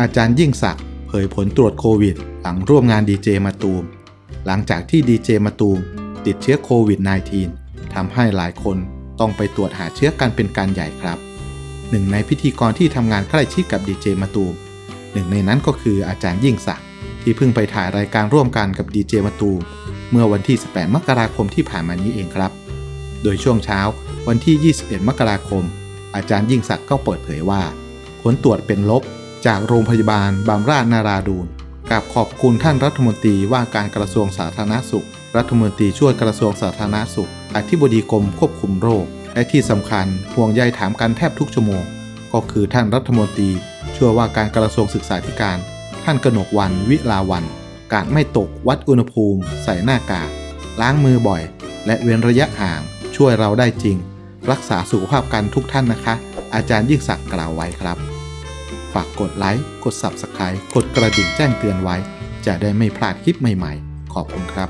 อาจารย์ยิ่งศักดิ์เผยผลตรวจโควิด หลังร่วมงานดีเจมาตูม หลังจากที่ดีเจมาตูม ติดเชื้อโควิด -19 ทำให้หลายคนต้องไปตรวจหาเชื้อกันเป็นการใหญ่ครับ หนึ่งในพิธีกรที่ทำงานใกล้ชิดกับดีเจมาตูม หนึ่งในนั้นก็คืออาจารย์ยิ่งศักดิ์ที่เพิ่งไปถ่ายรายการร่วมกันกับดีเจมาตูม เมื่อวันที่ 18 มกราคมที่ผ่านมานี้เองครับ โดยช่วงเช้าวันที่ 21 มกราคม อาจารย์ยิ่งศักดิ์ก็เปิดเผยว่า ผลตรวจเป็นลบ จากโรงพยาบาลบำราศนาราดูนกราบขอบคุณท่านรัฐมนตรีว่าการกระทรวงสาธารณสุข รัฐมนตรีช่วยกระทรวงสาธารณสุข อธิบดีกรมควบคุมโรค และที่สำคัญห่วงใยถามกันแทบทุกชั่วโมง ก็คือท่านรัฐมนตรีช่วยว่าการกระทรวงศึกษาธิการ ท่านกนกวันวิลาวันกาดไม่ตกวัดอุณหภูมิ ใส่หน้ากากล้างมือบ่อย และเว้นระยะห่างช่วยเราได้จริง รักษาสุขภาพกันทุกท่านนะคะ อาจารย์ยิ่งศักดิ์กล่าวไว้ครับ ฝากกดไลค์ กด Subscribe กดกระดิ่งแจ้งเตือนไว้ จะได้ไม่พลาดคลิปใหม่ๆ ขอบคุณครับ